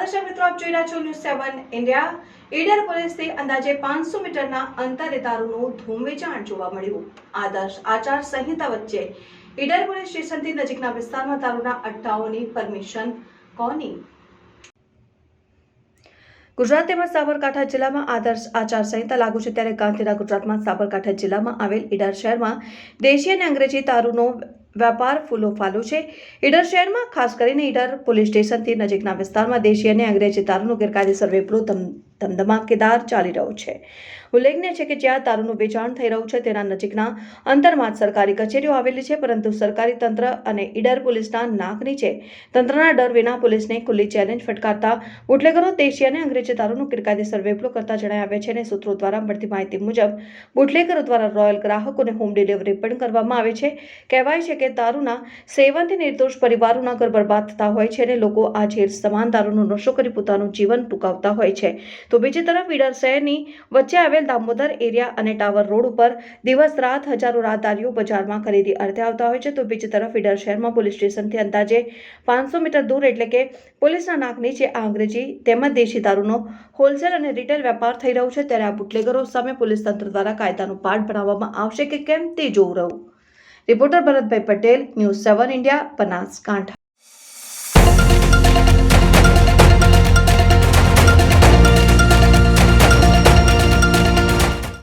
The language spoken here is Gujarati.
જોઈ રહ્યા છો ન્યૂઝ સેવન ઇન્ડિયા ઈડર પોલીસથી અંદાજે પાંચસો મીટરના અંતરે દારૂનું ધૂમ વેચાણ જોવા મળ્યું. આદર્શ આચાર સંહિતા વચ્ચે ઈડર પોલીસ સ્ટેશનથી નજીકના વિસ્તારમાં દારૂના અટ્ટાઓની પરમિશન કોની? ગુજરાત તેમજ સાબરકાંઠા જિલ્લામાં આદર્શ આચાર સંહિતા લાગુ છે, ત્યારે ગાંધીના ગુજરાતમાં સાબરકાંઠા જિલ્લામાં આવેલ ઈડર શહેરમાં દેશી અને અંગ્રેજી દારૂનો વેપાર ફૂલો ફાલો છે. ઈડર શહેરમાં ખાસ કરીને ઈડર પોલીસ સ્ટેશનથી નજીકના વિસ્તારમાં દેશી અને અંગ્રેજી દારૂનો ગેરકાયદેસર ધમ ધમધમાકેદાર ચાલી રહ્યો છે. ઉલ્લેખનીય છે કે જ્યાં દારૂનું વેચાણ થઈ રહ્યું છે, તેના નજીકના અંતરમાં સરકારી કચેરીઓ આવેલી છે, પરંતુ સરકારી તંત્ર અને ઈડર પોલીસના નાક નીચે તંત્રના ડર વિના પોલીસને ખુલ્લી ચેલેન્જ ફટકારતા બુટલેગરો દેશી અને અંગ્રેજી દારૂનું ગેરકાયદેસર વેપલો કરતા જણાવ્યા છે અને સૂત્રો દ્વારા મળતી માહિતી મુજબ બુટલેગરો દ્વારા રોયલ ગ્રાહકોને હોમ ડિલિવરી પણ કરવામાં આવે છે. કહેવાય છે કે દારૂના સેવનથી નિર્દોષ પરિવારોના ઘર બરબાદ થતા હોય છે અને લોકો આ ઝેર સમાન દારૂનો નશો કરી પોતાનું જીવન ટૂંકાવતા હોય છે. તો બીજી તરફ ઈડર શહેરની વચ્ચે આવેલ દામોદર એરિયા અને ટાવર રોડ ઉપર દિવસ રાત હજારો રાહદારીઓ બજારમાં ખરીદી અર્થે આવતા હોય છે. તો બીજી તરફ ઈડર શહેરમાં પોલીસ સ્ટેશનથી અંદાજે પાંચસો મીટર દૂર એટલે કે પોલીસના નાક નીચે આ અંગ્રેજી તેમજ દેશી દારૂનો હોલસેલ અને રિટેલ વેપાર થઈ રહ્યો છે. ત્યારે આ બુટલેગરો સામે પોલીસ તંત્ર દ્વારા કાયદાનું પાઠ ભણાવવામાં આવશે કે કેમ તે જોવું રહ્યું. Reporter Bharatbhai Patel, news seven India, Banaskantha.